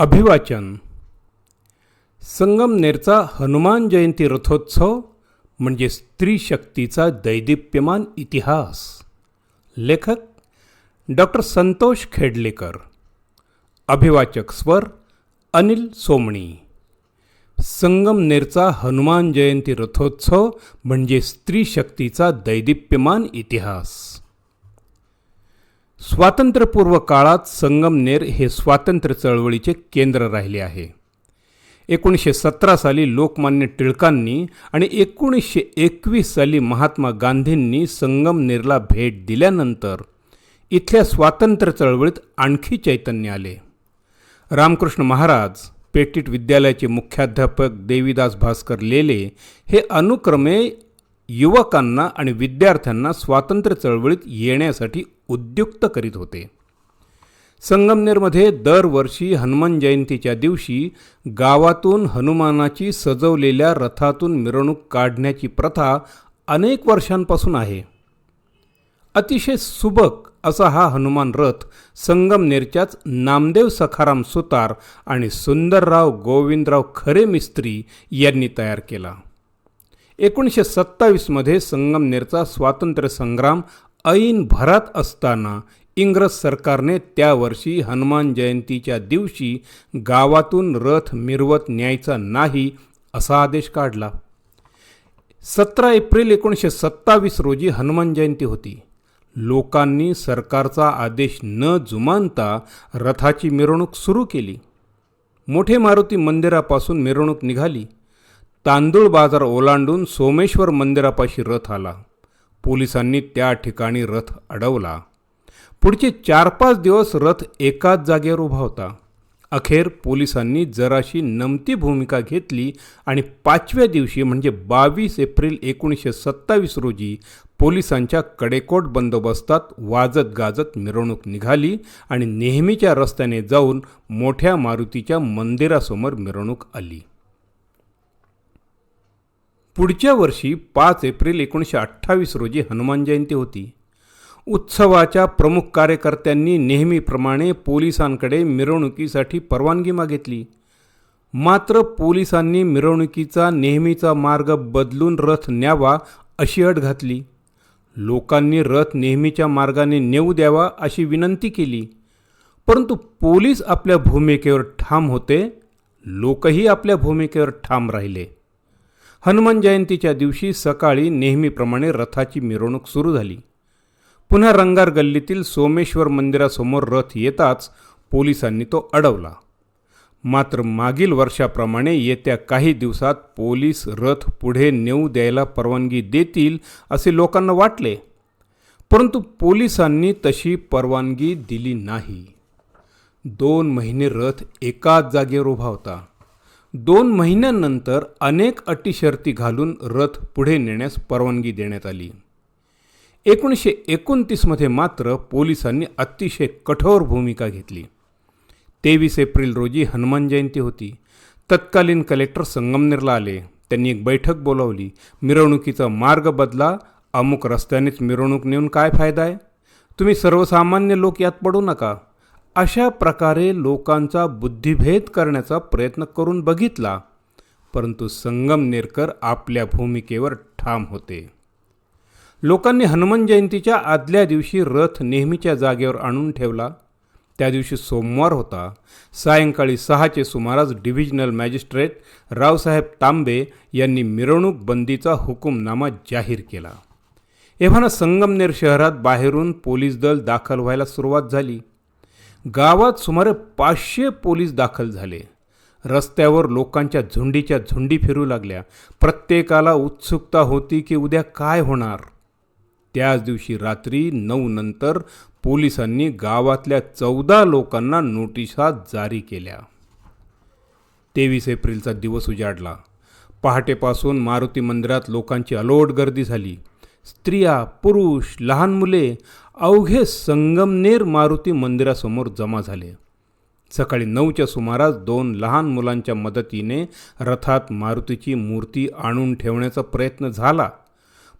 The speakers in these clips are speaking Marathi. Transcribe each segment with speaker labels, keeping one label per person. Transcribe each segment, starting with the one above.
Speaker 1: अभिवाचन. संगमनेरचा हनुमान जयंती रथोत्सव म्हणजे स्त्री शक्तीचा दैदिप्यमान इतिहास. लेखक डॉक्टर संतोष खेडलेकर. अभिवाचक स्वर अनिल सोमणी. संगमनेरचा हनुमान जयंती रथोत्सव म्हणजे स्त्री शक्तीचा दैदिप्यमान इतिहास. स्वातंत्र्यपूर्व काळात संगमनेर हे स्वातंत्र्य चळवळीचे केंद्र राहिले आहे. एकोणीसशे सतरा साली लोकमान्य टिळकांनी आणि एकोणीसशे एकवीस साली महात्मा गांधींनी संगमनेरला भेट दिल्यानंतर इथल्या स्वातंत्र्य चळवळीत आणखी चैतन्य आले. रामकृष्ण महाराज पेटीट विद्यालयाचे मुख्याध्यापक देवीदास भास्कर लेले हे अनुक्रमे युवकांना आणि विद्यार्थ्यांना स्वातंत्र्य चळवळीत येण्यासाठी उद्युक्त करीत होते. संगमनेरमध्ये दरवर्षी हनुमान जयंतीच्या दिवशी गावातून हनुमानाची सजवलेल्या रथातून मिरवणूक काढण्याची प्रथा अनेक वर्षांपासून आहे. अतिशय सुबक असा हा हनुमान रथ संगमनेरच्याच नामदेव सखाराम सुतार आणि सुंदरराव गोविंदराव खरे मिस्त्री यांनी तयार केला. एकोणीसशे सत्तावीसमध्ये संगमनेरचा स्वातंत्र्य संग्राम ऐन भरात असताना इंग्रज सरकारने त्या वर्षी हनुमान जयंतीच्या दिवशी गावातून रथ मिरवत न्यायचा नाही असा आदेश काढला. सतरा एप्रिल एकोणीसशे सत्तावीस रोजी हनुमान जयंती होती. लोकांनी सरकारचा आदेश न जुमानता रथाची मिरवणूक सुरू केली. मोठे मारुती मंदिरापासून मिरवणूक निघाली. तांदूळ बाजार ओलांडून सोमेश्वर मंदिरापाशी रथ आला. पोलिसांनी त्या ठिकाणी रथ अडवला. पुढचे चार पाच दिवस रथ एकाच जागेवर उभा होता. अखेर पोलिसांनी जराशी नमती भूमिका घेतली आणि पाचव्या दिवशी म्हणजे बावीस एप्रिल एकोणीसशे सत्तावीस रोजी पोलिसांच्या कडेकोट बंदोबस्तात वाजत गाजत मिरवणूक निघाली आणि नेहमीच्या रस्त्याने जाऊन मोठ्या मारुतीच्या मंदिरासमोर मिरवणूक आली. पुढच्या वर्षी पाच एप्रिल एकोणीसशे अठ्ठावीस रोजी हनुमान जयंती होती. उत्सवाच्या प्रमुख कार्यकर्त्यांनी नेहमीप्रमाणे पोलिसांकडे मिरवणुकीसाठी परवानगी मागितली. मात्र पोलिसांनी मिरवणुकीचा नेहमीचा मार्ग बदलून रथ न्यावा अशी अट घातली. लोकांनी रथ नेहमीच्या मार्गाने नेऊ द्यावा अशी विनंती केली. परंतु पोलीस आपल्या भूमिकेवर ठाम होते. लोकही आपल्या भूमिकेवर ठाम राहिले. हनुमान जयंतीच्या दिवशी सकाळी नेहमीप्रमाणे रथाची मिरवणूक सुरू झाली. पुन्हा रंगार गल्लीतील सोमेश्वर मंदिरासमोर रथ येताच पोलिसांनी तो अडवला. मात्र मागील वर्षाप्रमाणे येत्या काही दिवसात पोलीस रथ पुढे नेऊ द्यायला परवानगी देतील असे लोकांना वाटले. परंतु पोलिसांनी तशी परवानगी दिली नाही. दोन महिने रथ एकाच जागेवर उभा होता. दोन महिन्यांनंतर अनेक अटी शर्ती घालून रथ पुढे नेण्यास परवानगी देण्यात आली. एकोणीसशे एकोणतीसमध्ये मात्र पोलिसांनी अतिशय कठोर भूमिका घेतली. तेवीस एप्रिल रोजी हनुमान जयंती होती. तत्कालीन कलेक्टर संगमनेरला आले. त्यांनी एक बैठक बोलावली. मिरवणुकीचा मार्ग बदला. अमुक रस्त्यानेच मिरवणूक नेऊन काय फायदा आहे? तुम्ही सर्वसामान्य लोक यात पडू नका. अशा प्रकारे लोकांचा बुद्धिभेद करण्याचा प्रयत्न करून बघितला परंतु संगमनेरकर आपल्या भूमिकेवर ठाम होते. लोकांनी हनुमान जयंतीच्या आदल्या दिवशी रथ नेहमीच्या जागेवर आणून ठेवला. त्या दिवशी सोमवार होता. सायंकाळी सहाचे सुमारास डिव्हिजनल मॅजिस्ट्रेट रावसाहेब तांबे यांनी मिरवणूक बंदीचा हुकुमनामा जाहीर केला. एव्हाना संगमनेर शहरात बाहेरून पोलीस दल दाखल व्हायला सुरुवात झाली. गावात सुमारे पाचशे पोलीस दाखल झाले. रस्त्यावर लोकांच्या झुंडीच्या झुंडी फिरू लागल्या. प्रत्येकाला उत्सुकता होती की उद्या काय होणार? त्याच दिवशी रात्री नऊ नंतर पोलिसांनी गावातल्या चौदा लोकांना नोटिसा जारी केल्या. तेवीस एप्रिलचा दिवस उजाडला. पहाटेपासून मारुती मंदिरात लोकांची अलोट गर्दी झाली. स्त्रिया पुरुष लहान मुले अवघे संगमनेर मारुती मंदिरासमोर जमा झाले. सकाळी नऊच्या सुमारास दोन लहान मुलांच्या मदतीने रथात मारुतीची मूर्ती आणून ठेवण्याचा प्रयत्न झाला.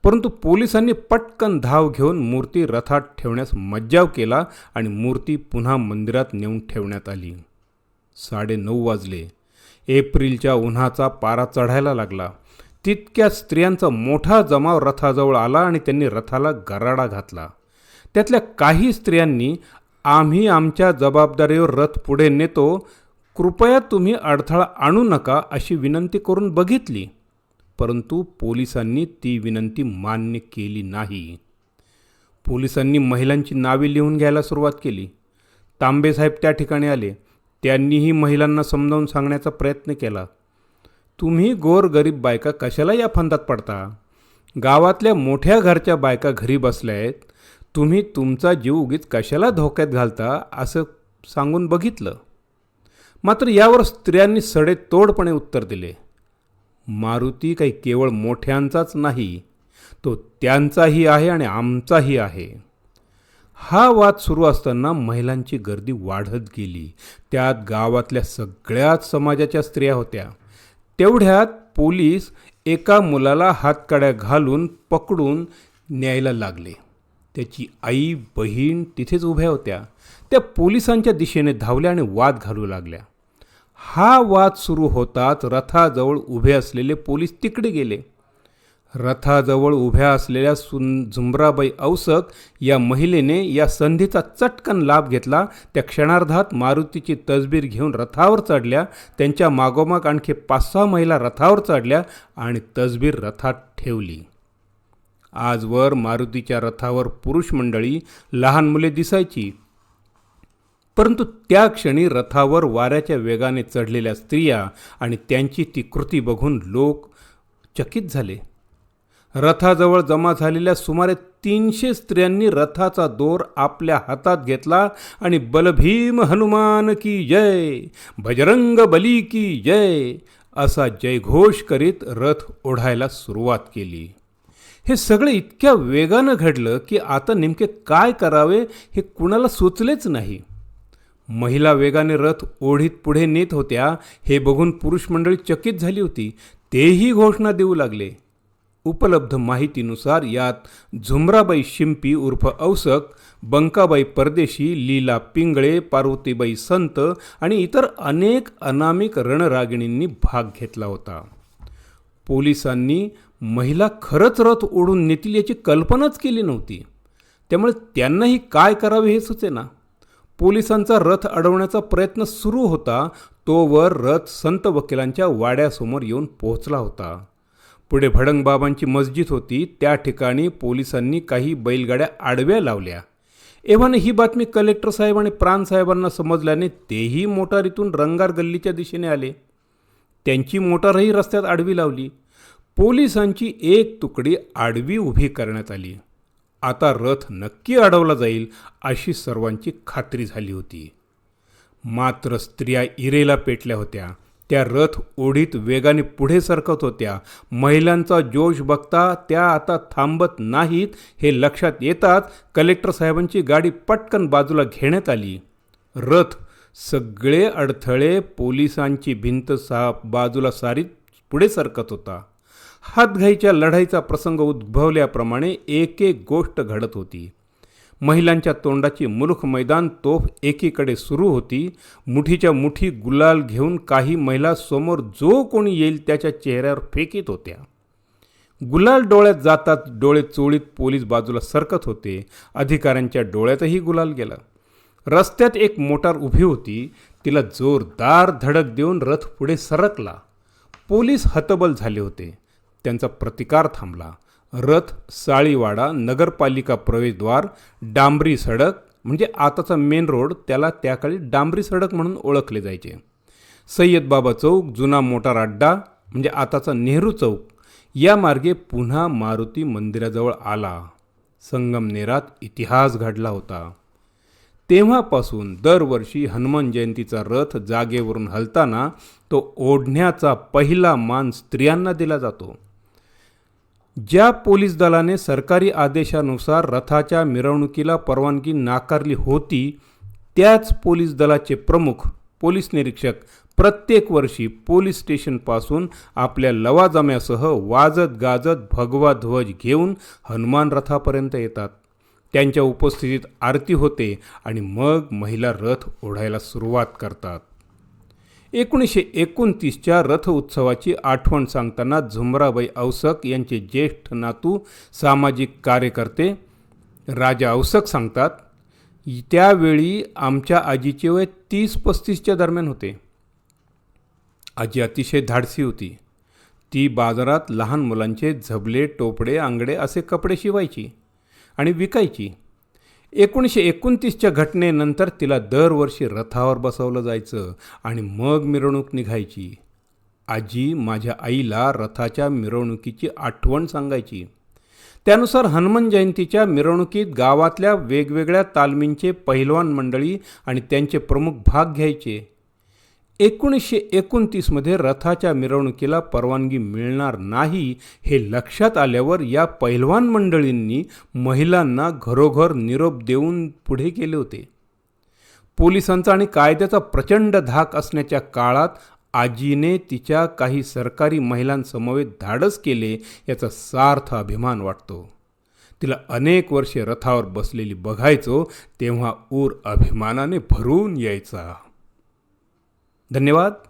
Speaker 1: परंतु पोलिसांनी पटकन धाव घेऊन मूर्ती रथात ठेवण्यास मज्जाव केला आणि मूर्ती पुन्हा मंदिरात नेऊन ठेवण्यात आली. साडेनऊ वाजले. एप्रिलच्या उन्हाचा पारा चढायला लागला. तितक्या स्त्रियांचा मोठा जमाव रथाजवळ आला आणि त्यांनी रथाला गराडा घातला. त्यातल्या काही स्त्रियांनी आम्ही आमच्या जबाबदारीवर रथ पुढे नेतो कृपया तुम्ही अडथळा आणू नका अशी विनंती करून बघितली. परंतु पोलिसांनी ती विनंती मान्य केली नाही. पोलिसांनी महिलांची नावे लिहून घ्यायला सुरुवात केली. तांबेसाहेब त्या ठिकाणी आले. त्यांनीही महिलांना समजावून सांगण्याचा प्रयत्न केला. तुम्ही गोरगरीब बायका कशाला या फंदात पडता? गावातल्या मोठ्या घरच्या बायका घरी बसल्या आहेत तुम्ही तुमचा जीव उगीच कशाला धोक्यात घालता असं सांगून बघितलं. मात्र यावर स्त्रियांनी सडेतोडपणे उत्तर दिले. मारुती काही केवळ मोठ्यांचाच नाही तो त्यांचाही आहे आणि आमचाही आहे. हा वाद सुरू असताना महिलांची गर्दी वाढत गेली. त्यात गावातल्या सगळ्याच समाजाच्या स्त्रिया होत्या. तेवढ्यात पोलीस एका मुलाला हातकड्या घालून पकडून न्यायला लागले. त्याची आई बहीण तिथेच उभ्या होत्या. त्या पोलिसांच्या दिशेने धावल्या आणि वाद घालू लागल्या. हा वाद सुरू होताच रथाजवळ उभे असलेले पोलीस तिकडे गेले. रथाजवळ उभ्या असलेल्या सुन झुमराबाई औसक या महिलेने या संधीचा चटकन लाभ घेतला. त्या क्षणार्धात मारुतीची तसबीर घेऊन रथावर चढल्या. त्यांच्या मागोमाग आणखी पाच सहा महिला रथावर चढल्या आणि तसबीर रथात ठेवली. आजवर मारुतीच्या रथावर पुरुष मंडळी लहान मुले दिसायची. परंतु त्या क्षणी रथावर वाऱ्याच्या वेगाने चढलेल्या स्त्रिया आणि त्यांची ती कृती बघून लोक चकित झाले. रथाजवळ जमा झालेल्या सुमारे तीनशे स्त्रियांनी रथाचा दोर आपल्या हातात घेतला आणि बलभीम हनुमान की जय बजरंग बली की जय असा जयघोष करीत रथ ओढायला सुरुवात केली. हे सगळे इतक्या वेगानं घडलं की आता नेमके काय करावे हे कुणाला सुचलेच नाही. महिला वेगाने रथ ओढीत पुढे नेत होत्या हे बघून पुरुष मंडळी चकित झाली होती. तेही घोषणा देऊ लागले. उपलब्ध माहितीनुसार यात झुमराबाई शिंपी उर्फ औसक बंकाबाई परदेशी लीला पिंगळे पार्वतीबाई संत आणि इतर अनेक अनामिक रणरागिणींनी भाग घेतला होता. पोलिसांनी महिला खरंच रथ ओढून नेतील याची कल्पनाच केली नव्हती. त्यामुळे त्यांनाही काय करावे हे सुचेना. पोलिसांचा रथ अडवण्याचा प्रयत्न सुरू होता तोवर रथ संत वकिलांच्या वाड्यासमोर येऊन पोहोचला होता. पुढे भडंगबाबांची मस्जिद होती त्या ठिकाणी पोलिसांनी काही बैलगाड्या आडव्या लावल्या. एव्हाने ही बातमी कलेक्टर साहेब आणि प्राणसाहेबांना समजल्याने तेही मोटारीतून रंगार गल्लीच्या दिशेने आले. त्यांची मोटारही रस्त्यात आडवी लावली. पोलिसांची एक तुकडी आडवी उभी करण्यात आली. आता रथ नक्की अडवला जाईल अशी सर्वांची खात्री झाली होती. मात्र स्त्रिया इरेला पेटल्या होत्या. त्या रथ ओढीत वेगाने पुढे सरकत होत्या. महिलांचा जोश बघता त्या आता थांबत नाहीत हे लक्षात येताच कलेक्टर साहेबांची गाडी पटकन बाजूला घेण्यात आली. रथ सगळे अडथळे पोलिसांची भिंत सा बाजूला सारीत पुढे सरकत होता. हातघाईच्या लढाईचा प्रसंग उद्भवल्याप्रमाणे एक एक गोष्ट घडत होती. महिलांच्या तोंडाची मुलख मैदान तोफ एकीकडे सुरू होती. मुठीच्या मुठी गुलाल घेऊन काही महिला समोर जो कोणी येईल त्याच्या चेहऱ्यावर फेकीत होत्या. गुलाल डोळ्यात जातात डोळे चोळीत पोलीस बाजूला सरकत होते. अधिकाऱ्यांच्या डोळ्यातही गुलाल गेला. रस्त्यात एक मोटार उभी होती. तिला जोरदार धडक देऊन रथ पुढे सरकला. पोलीस हतबल झाले होते. त्यांचा प्रतिकार थांबला. रथ साळीवाडा नगरपालिका प्रवेशद्वार डांबरी सडक म्हणजे आताचा मेन रोड त्याला त्याकाळी डांबरी सडक म्हणून ओळखले जायचे. सय्यदबाबा चौक जुना मोटार अड्डा म्हणजे आताचा नेहरू चौक या मार्गे पुन्हा मारुती मंदिराजवळ आला. संगमनेरात इतिहास घडला होता. तेव्हापासून दरवर्षी हनुमान जयंतीचा रथ जागेवरून हलताना तो ओढण्याचा पहिला मान स्त्रियांना दिला जातो. ज्या पोलीस दलाने सरकारी आदेशानुसार रथाच्या मिरवणुकीला परवानगी नाकारली होती त्याच पोलीस दलाचे प्रमुख पोलीस निरीक्षक प्रत्येक वर्षी पोलीस स्टेशनपासून आपल्या लवाजम्यासह वाजत गाजत भगवा ध्वज घेऊन हनुमान रथापर्यंत येतात. त्यांच्या उपस्थितीत आरती होते आणि मग महिला रथ ओढायला सुरुवात करतात. एकोणीसशे एकोणतीसच्या रथ उत्सवाची आठवण सांगताना झुमराबाई औसक यांचे ज्येष्ठ नातू सामाजिक कार्यकर्ते राजा औसक सांगतात त्यावेळी आमच्या आजीचे वय तीस पस्तीसच्या दरम्यान होते. आजी अतिशय धाडसी होती. ती बाजारात लहान मुलांचे झबले टोपडे आंगडे असे कपडे शिवायची आणि विकायची. एकोणीसशे एकोणतीसच्या घटनेनंतर तिला दरवर्षी रथावर बसवलं जायचं आणि मग मिरवणूक निघायची. आजी माझ्या आईला रथाच्या मिरवणुकीची आठवण सांगायची. त्यानुसार हनुमान जयंतीच्या मिरवणुकीत गावातल्या वेगवेगळ्या तालमींचे पहिलवान मंडळी आणि त्यांचे प्रमुख भाग घ्यायचे. एकोणीसशे एकोणतीसमध्ये रथाच्या मिरवणुकीला परवानगी मिळणार नाही हे लक्षात आल्यावर या पहिलवान मंडळींनी महिलांना घरोघर निरोप देऊन पुढे केले होते. पोलिसांचा आणि कायद्याचा प्रचंड धाक असण्याच्या काळात आजीने तिच्या काही सरकारी महिलांसमवेत धाडस केले याचा सार्थ अभिमान वाटतो. तिला अनेक वर्षे रथावर बसलेली बघायचो तेव्हा ऊर अभिमानाने भरून यायचा. धन्यवाद.